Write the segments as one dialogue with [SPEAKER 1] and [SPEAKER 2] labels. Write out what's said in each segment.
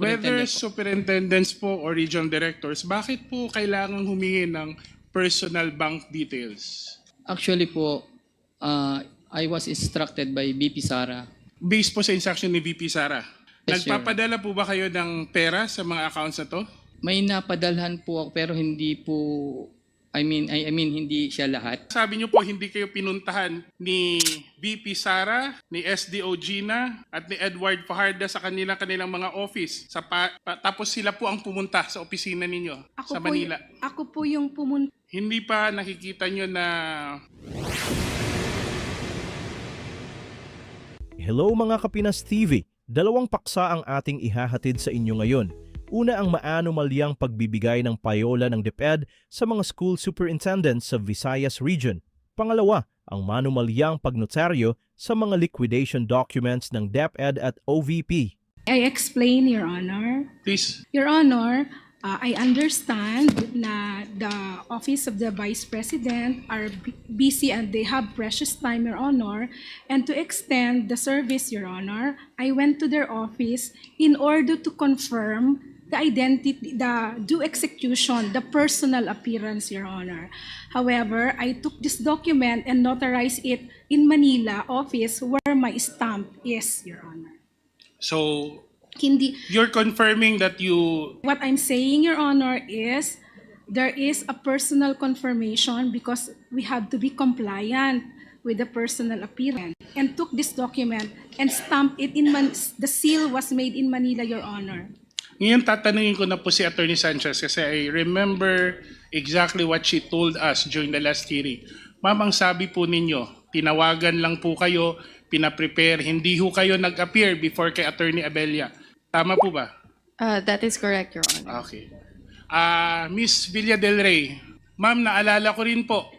[SPEAKER 1] Whether superintendents po or regional directors, bakit po kailangan humingi ng personal bank details?
[SPEAKER 2] Actually po, uh, I was instructed by BP Sara.
[SPEAKER 1] Based po sa instruction ni VP Sara.
[SPEAKER 2] Yes, Your
[SPEAKER 1] Nagpapadala po ba kayo ng pera sa mga accounts na to?
[SPEAKER 2] May napadalhan po ako pero hindi po, I mean, I, I mean hindi siya lahat.
[SPEAKER 1] Sabi niyo po hindi kayo pinuntahan ni VP Sara, ni SDO Gina, at ni Edward Fajarda sa kanilang kanilang mga office. Sa pa- pa- tapos sila po ang pumunta sa opisina ninyo
[SPEAKER 3] Ako
[SPEAKER 1] sa
[SPEAKER 3] po,
[SPEAKER 1] Manila.
[SPEAKER 3] y- ako po yung pumunta
[SPEAKER 1] Hindi pa nakikita nyo na
[SPEAKER 4] Hello mga Kapinas TV! Dalawang paksa ang ating ihahatid sa inyo ngayon. Una ang maanumalyang pagbibigay ng payola ng DepEd sa mga school superintendents sa Visayas Region. Pangalawa, ang manumalyang pagnotaryo sa mga liquidation documents ng DepEd at OVP.
[SPEAKER 3] I explain, Your Honor.
[SPEAKER 1] please
[SPEAKER 3] Your Honor, uh, I understand na the Office of the Vice President are busy and they have precious time, Your Honor. And to extend the service, Your Honor, I went to their office in order to confirm the identity, the due execution, the personal appearance, Your Honor. However, I took this document and notarized it in Manila office where my stamp is, Your Honor.
[SPEAKER 1] So,
[SPEAKER 3] Hindi,
[SPEAKER 1] you're confirming that you
[SPEAKER 3] What I'm saying, Your Honor, is there is a personal confirmation because we have to be compliant with the personal appearance and took this document and stamped it in Man- the seal was made in Manila, Your Honor.
[SPEAKER 1] Ngayon tatanungin ko na po si Attorney Sanchez kasi I remember exactly what she told us during the last hearing. Ma'am, ang sabi po ninyo, tinawagan lang po kayo, pinaprepare, hindi ho kayo nag-appear before kay Attorney Abella. Tama po ba?
[SPEAKER 5] Uh, that is correct, Your Honor.
[SPEAKER 1] Okay. Ah, Miss Villa del Rey, ma'am, naalala ko rin po.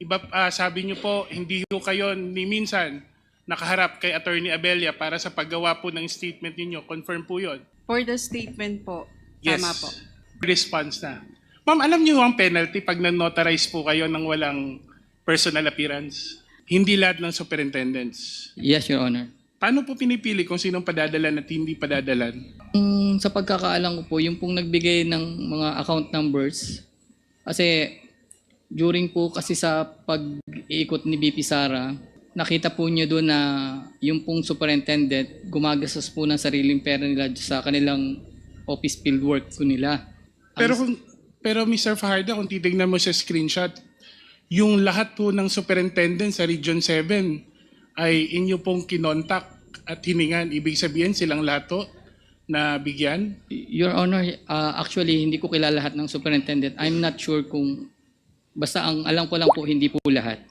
[SPEAKER 1] Iba ah, sabi niyo po, hindi ho kayo ni minsan nakaharap kay Attorney Abella para sa paggawa po ng statement ninyo. Confirm po 'yon.
[SPEAKER 5] For the statement po,
[SPEAKER 1] Yes.
[SPEAKER 5] tama po.
[SPEAKER 1] Response na. Ma'am, alam niyo ang penalty pag nag-notarize po kayo ng walang personal appearance? Hindi lahat ng superintendents.
[SPEAKER 2] Yes, Your Honor.
[SPEAKER 1] Paano po pinipili kung sinong padadalan at hindi padadalan?
[SPEAKER 2] Mm, sa pagkakaalam ko po, yung pong nagbigay ng mga account numbers, kasi during po kasi sa pag-iikot ni BP Sara, nakita po niya doon na yung pong superintendent gumagastos po ng sariling pera nila sa kanilang office field work po nila.
[SPEAKER 1] Pero kung pero Mr. Fajarda, kung titignan mo sa screenshot, yung lahat po ng superintendent sa Region 7 ay inyo pong kinontak at hiningan. Ibig sabihin silang lahat to na bigyan.
[SPEAKER 2] Your Honor, uh, actually hindi ko kilala lahat ng superintendent. I'm not sure kung basta ang alam ko lang po hindi po lahat.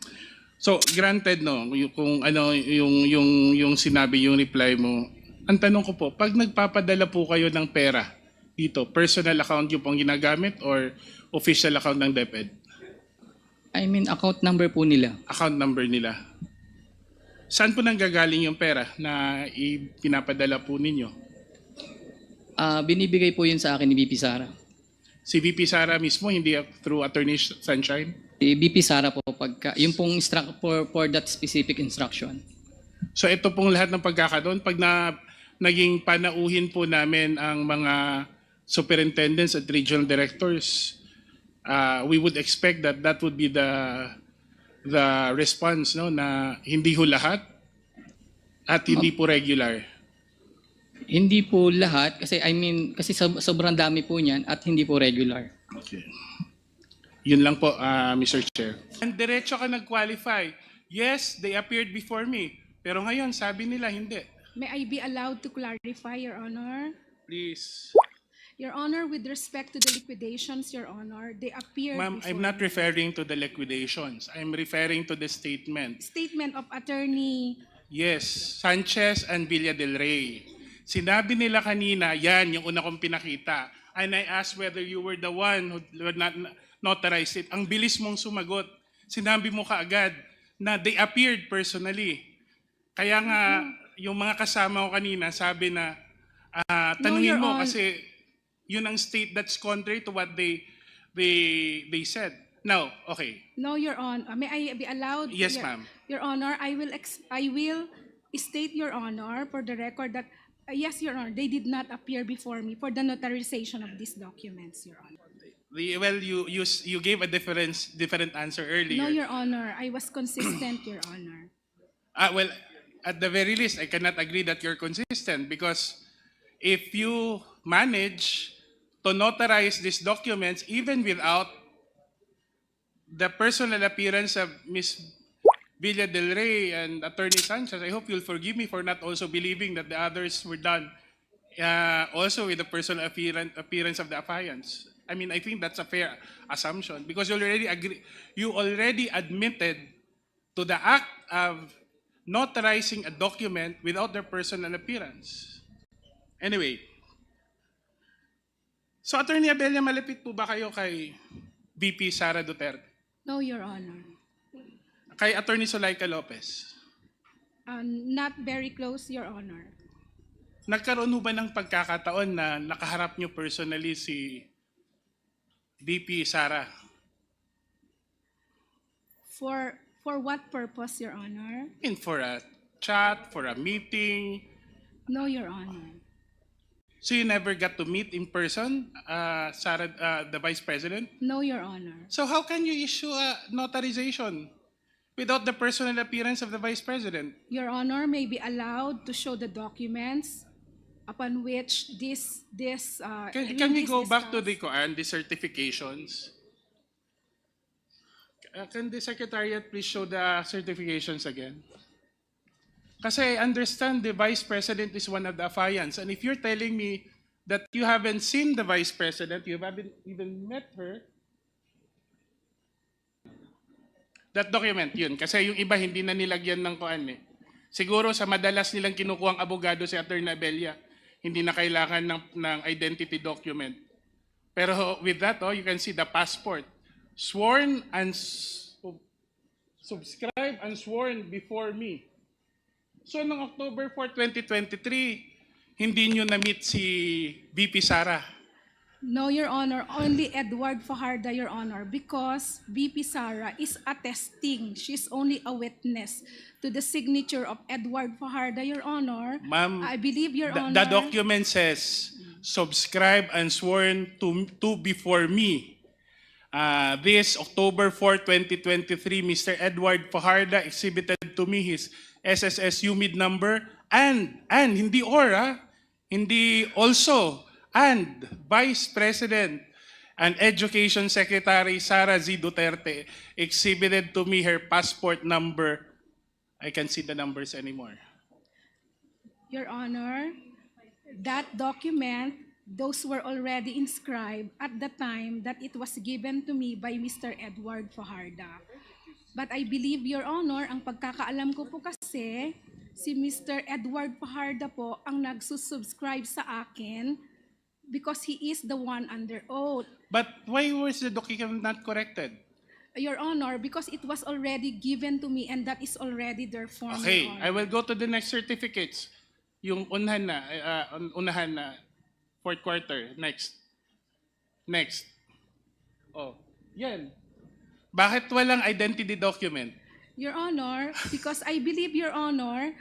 [SPEAKER 1] So, granted no, yung, kung ano yung yung yung sinabi yung reply mo. Ang tanong ko po, pag nagpapadala po kayo ng pera dito, personal account yung pong ginagamit or official account ng DepEd?
[SPEAKER 2] I mean account number po nila.
[SPEAKER 1] Account number nila. Saan po nanggagaling yung pera na ipinapadala po ninyo?
[SPEAKER 2] Ah, binibigay po yun sa akin ni BP Sara.
[SPEAKER 1] Si VP Sara mismo, hindi through Attorney Sunshine?
[SPEAKER 2] Si BP Sara po pagka yung pong instruct for for that specific instruction.
[SPEAKER 1] So ito pong lahat ng pagkakataon, pag na, naging panauhin po namin ang mga superintendents at regional directors, uh, we would expect that that would be the the response no na hindi ho lahat at hindi po regular.
[SPEAKER 2] Hindi po lahat kasi I mean kasi sob- sobrang dami po niyan at hindi po regular.
[SPEAKER 1] Okay. Yun lang po, uh, Mr. Chair. Ang diretso ka nag-qualify. Yes, they appeared before me. Pero ngayon, sabi nila, hindi.
[SPEAKER 3] May I be allowed to clarify, Your Honor?
[SPEAKER 1] Please.
[SPEAKER 3] Your Honor, with respect to the liquidations, Your Honor, they appeared
[SPEAKER 1] Ma'am, I'm not referring to the liquidations. I'm referring to the statement.
[SPEAKER 3] Statement of Attorney
[SPEAKER 1] Yes, Sanchez and Villa del Rey. Sinabi nila kanina, yan, yung una kong pinakita. And I asked whether you were the one who would not notarized it. Ang bilis mong sumagot. Sinabi mo kaagad na they appeared personally. Kaya nga, yung mga kasama ko kanina, sabi na,
[SPEAKER 3] No,
[SPEAKER 1] tanungin
[SPEAKER 3] Your
[SPEAKER 1] mo
[SPEAKER 3] Hon-
[SPEAKER 1] kasi yun ang state that's contrary to what they they they said. Now, okay.
[SPEAKER 3] No, Your Honor. May I be allowed?
[SPEAKER 1] Yes, ma'am.
[SPEAKER 3] Your Honor, I will ex- I will state Your Honor for the record that Uh, Yes, Your Honor, they did not appear before me for the notarization of these documents, Your Honor.
[SPEAKER 1] The, well, you, you, s- you gave a difference, different answer earlier.
[SPEAKER 3] No, Your Honor, I was consistent, Your Honor.
[SPEAKER 1] Ah, well, at the very least, I cannot agree that you're consistent because if you manage to notarize these documents even without the personal appearance of Ms. Villa del Rey and Attorney Sanchez, I hope you'll forgive me for not also believing that the others were done uh, also with the personal appearance, appearance of the affiance. I mean, I think that's a fair assumption because you already agree, you already admitted to the act of notarizing a document without their personal appearance. Anyway, so Attorney Abella, malapit po ba kayo kay VP Sara Duterte?
[SPEAKER 3] No, Your Honor.
[SPEAKER 1] Kay Attorney Solaika Lopez?
[SPEAKER 3] Uh, Not very close, Your Honor.
[SPEAKER 1] Nagkaroon ho ba ng pagkakataon na nakaharap nyo personally si VP Sara?
[SPEAKER 3] For, for what purpose, Your Honor?
[SPEAKER 1] In for a chat, for a meeting?
[SPEAKER 3] No, Your Honor.
[SPEAKER 1] So you never got to meet in person, uh, Sara, uh, the Vice President?
[SPEAKER 3] No, Your Honor.
[SPEAKER 1] So how can you issue a notarization without the personal appearance of the Vice President?
[SPEAKER 3] Your Honor may be allowed to show the documents upon which this, this, uh,
[SPEAKER 1] Can, can we
[SPEAKER 3] this
[SPEAKER 1] go back to the koan, the certifications? Uh, can the Secretariat please show the certifications again? Kasi I understand the Vice President is one of the affiants. And if you're telling me that you haven't seen the Vice President, you haven't even met her, that document, yun. Kasi yung iba hindi na nilagyan ng koan eh. Siguro sa madalas nilang kinukuhang abogado si Attorney Abella, hindi na kailangan ng, ng identity document. Pero with that, oh, you can see the passport. Sworn and s- subscribed and sworn before me. So, noong October 4, 2023, hindi nyo na-meet si VP Sara.
[SPEAKER 3] No, Your Honor, only Edward Fajarda, Your Honor, because VP Sara is attesting. She's only a witness to the signature of Edward Fajarda, Your Honor.
[SPEAKER 1] Ma'am,
[SPEAKER 3] I believe, Your
[SPEAKER 1] The,
[SPEAKER 3] Honor.
[SPEAKER 1] the document says, subscribe and sworn to, to before me. Uh, this October 4, 2023, Mr. Edward Fajarda exhibited to me his SSS UMID number and, and, hindi or, ah, hindi also, and Vice President and Education Secretary Sara Z. Duterte exhibited to me her passport number. I can't see the numbers anymore.
[SPEAKER 3] Your Honor, that document, those were already inscribed at the time that it was given to me by Mr. Edward Fajarda. But I believe, Your Honor, ang pagkakaalam ko po kasi, si Mr. Edward Fajarda po ang nagsusubscribe sa akin because he is the one under oath.
[SPEAKER 1] But why was the document not corrected?
[SPEAKER 3] Your Honor, because it was already given to me and that is already their form,
[SPEAKER 1] Okay,
[SPEAKER 3] Your
[SPEAKER 1] I will go to the next certificates. Yung unahan na, uh, un- unahan na, fourth quarter, next. Next. Oh, yan. Bakit walang identity document?
[SPEAKER 3] Your Honor, because I believe, Your Honor,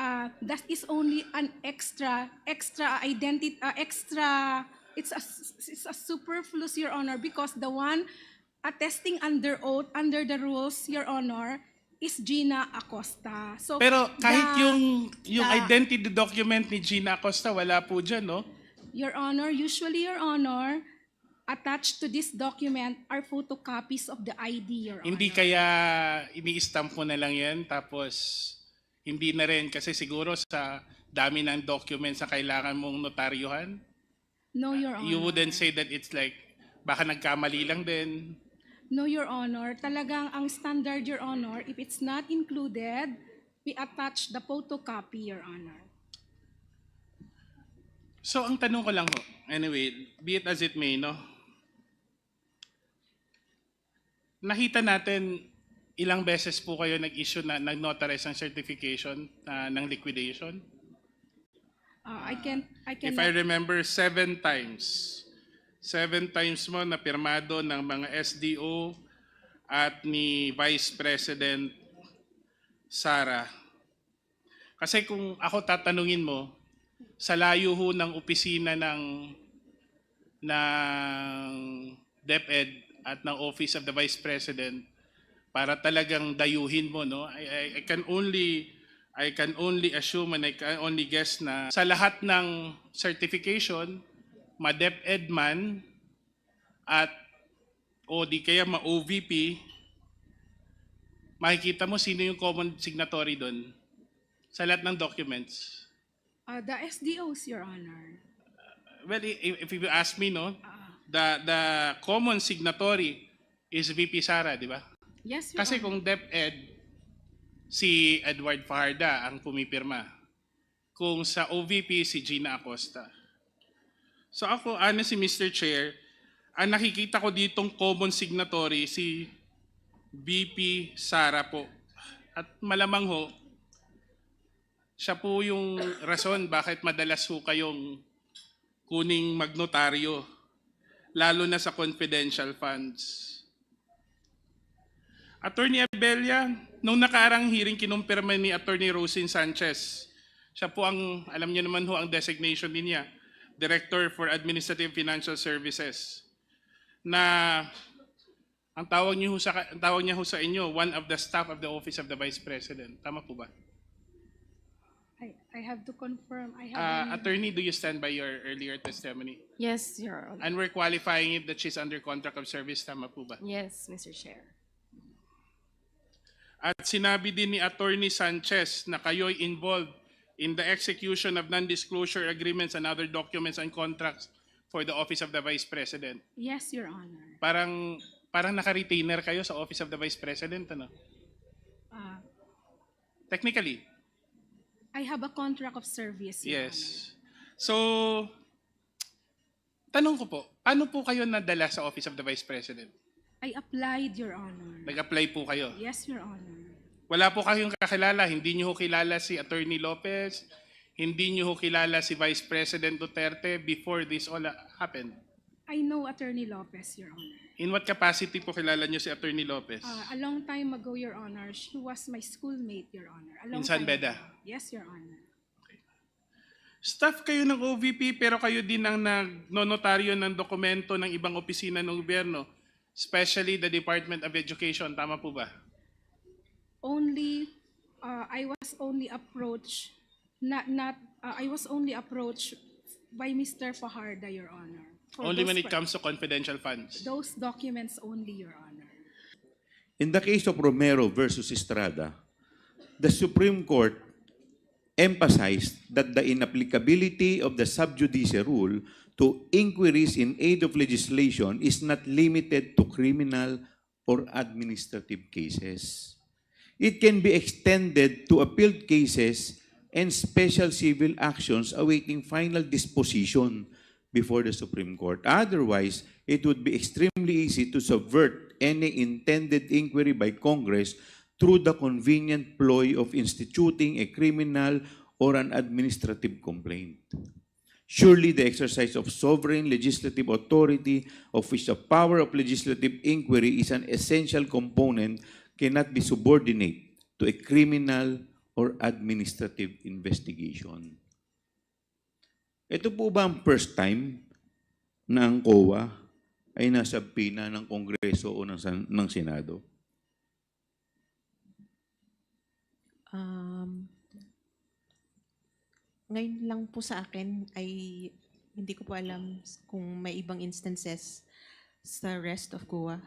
[SPEAKER 3] uh, that is only an extra, extra identity, uh, extra, it's a, it's a superfluous, Your Honor, because the one attesting under oath, under the rules, Your Honor, is Gina Acosta. So,
[SPEAKER 1] Pero kahit
[SPEAKER 3] the-
[SPEAKER 1] yung, yung
[SPEAKER 3] the-
[SPEAKER 1] identity document ni Gina Acosta, wala po dyan, no?
[SPEAKER 3] Your Honor, usually, Your Honor, attached to this document are photocopies of the ID, Your Honor.
[SPEAKER 1] Hindi kaya ini-stamp mo na lang yan, tapos hindi na rin kasi siguro sa dami ng documents na kailangan mong notaryuhan?
[SPEAKER 3] No, Your Honor.
[SPEAKER 1] You wouldn't say that it's like, baka nagkamali lang din.
[SPEAKER 3] No, Your Honor. Talagang ang standard, Your Honor, if it's not included, we attach the photocopy, Your Honor.
[SPEAKER 1] So, ang tanong ko lang ho, anyway, be it as it may, no? Nakita natin ilang beses po kayo nag-issue na nag-notarize ng certification ah, ng liquidation.
[SPEAKER 3] Uh, I can, I can.
[SPEAKER 1] If I remember, seven times. Seven times mo na pirmado ng mga SDO at ni Vice President Sara. Kasi kung ako tatanungin mo, sa layo ho ng opisina ng ng DepEd at ng Office of the Vice President para talagang dayuhin mo no? I, I, I can only I can only assume and I can only guess na sa lahat ng certification ma DepEd man at o di kaya ma OVP makikita mo sino yung common signatory doon sa lahat ng documents.
[SPEAKER 3] Uh, the SDOs, Your Honor.
[SPEAKER 1] well if, if you ask me no?
[SPEAKER 3] Ah,
[SPEAKER 1] the the common signatory is VP Sara di ba
[SPEAKER 3] yes, Your
[SPEAKER 1] Kasi
[SPEAKER 3] Honor.
[SPEAKER 1] kung DepEd, si Edward Fajarda ang pumipirma. Kung sa OVP, si Gina Acosta. So ako, ano si Mr. Chair, ang nakikita ko ditong common signatory si VP Sara po. At malamang ho, siya po yung rason bakit madalas ho kayong kuning magnotaryo, lalo na sa confidential funds. Attorney Abella, nung nakaarang hearing kinumpirma ni Attorney Rosin Sanchez. Siya po ang, alam niyo naman ho ang designation din niya, Director for Administrative Financial Services. Na ang tawag niyo ho sa ang tawag niya ho sa inyo, one of the staff of the Office of the Vice President. Tama po ba?
[SPEAKER 3] I, I have to confirm. I have.
[SPEAKER 1] Uh,
[SPEAKER 3] an-
[SPEAKER 1] attorney, do you stand by your earlier testimony?
[SPEAKER 5] Yes, Your Honor.
[SPEAKER 1] And we're qualifying it that she's under contract of service. Tama po ba?
[SPEAKER 5] Yes, Mr. Chair.
[SPEAKER 1] At sinabi din ni Attorney Sanchez na kayo'y involved in the execution of non-disclosure agreements and other documents and contracts for the Office of the Vice President.
[SPEAKER 3] yes, Your Honor.
[SPEAKER 1] Parang parang naka-retainer kayo sa Office of the Vice President, ano?
[SPEAKER 3] Uh,
[SPEAKER 1] Technically,
[SPEAKER 3] I have a contract of service, Your Honor.
[SPEAKER 1] yes. So, tanong ko po, paano po kayo nadala sa Office of the Vice President?
[SPEAKER 3] I applied, Your Honor.
[SPEAKER 1] Nag-apply po kayo?
[SPEAKER 3] Yes, Your Honor.
[SPEAKER 1] Wala po kayong kakilala. Hindi niyo ho kilala si Attorney Lopez. Hindi niyo ho kilala si Vice President Duterte before this all happened.
[SPEAKER 3] I know Attorney Lopez, Your Honor.
[SPEAKER 1] In what capacity po kilala niyo si Attorney Lopez?
[SPEAKER 3] Uh, a long time ago, Your Honor, she was my schoolmate, Your Honor. A long
[SPEAKER 1] In San
[SPEAKER 3] time
[SPEAKER 1] Beda?
[SPEAKER 3] ago. Yes, Your Honor.
[SPEAKER 1] Staff kayo ng OVP pero kayo din ang nagnonotaryo ng dokumento ng ibang opisina ng gobyerno, especially the Department of Education. Tama po ba?
[SPEAKER 3] Only, uh, I was only approached, not, not, uh, I was only approached by Mr. Fajarda, Your Honor. for
[SPEAKER 1] Only
[SPEAKER 3] those
[SPEAKER 1] when it comes to confidential funds.
[SPEAKER 3] Those documents only, Your Honor.
[SPEAKER 6] In the case of Romero versus Estrada, the Supreme Court emphasized that the inapplicability of the sub judice rule to inquiries in aid of legislation is not limited to criminal or administrative cases. It can be extended to appealed cases and special civil actions awaiting final disposition before the Supreme Court. Otherwise, it would be extremely easy to subvert any intended inquiry by Congress through the convenient ploy of instituting a criminal or an administrative complaint. Surely the exercise of sovereign legislative authority, of which the power of legislative inquiry is an essential component, cannot be subordinate to a criminal or administrative investigation. Ito po ba ang first time na ang COA ay nasa pina ng Kongreso o ng, ng Senado?
[SPEAKER 7] Ngayon lang po sa akin ay hindi ko po alam kung may ibang instances sa rest of Goa.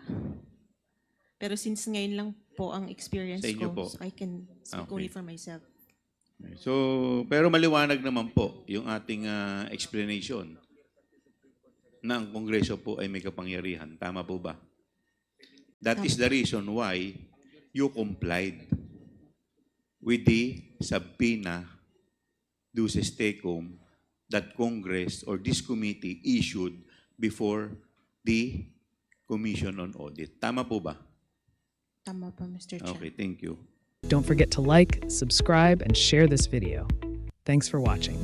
[SPEAKER 7] Pero since ngayon lang po ang experience
[SPEAKER 6] Sa inyo
[SPEAKER 7] ko,
[SPEAKER 6] po.
[SPEAKER 7] so I can speak
[SPEAKER 6] Okay.
[SPEAKER 7] only for myself.
[SPEAKER 6] So, pero maliwanag naman po yung ating ah, explanation na ang Kongreso po ay may kapangyarihan. Tama po ba? That is the reason why you complied with the subpoena duces tecum that Congress or this committee issued before the Commission on Audit. Tama po ba?
[SPEAKER 7] Tama pa, Mr. Chair.
[SPEAKER 6] Okay, thank you.
[SPEAKER 8] Don't forget to like, subscribe, and share this video. Thanks for watching.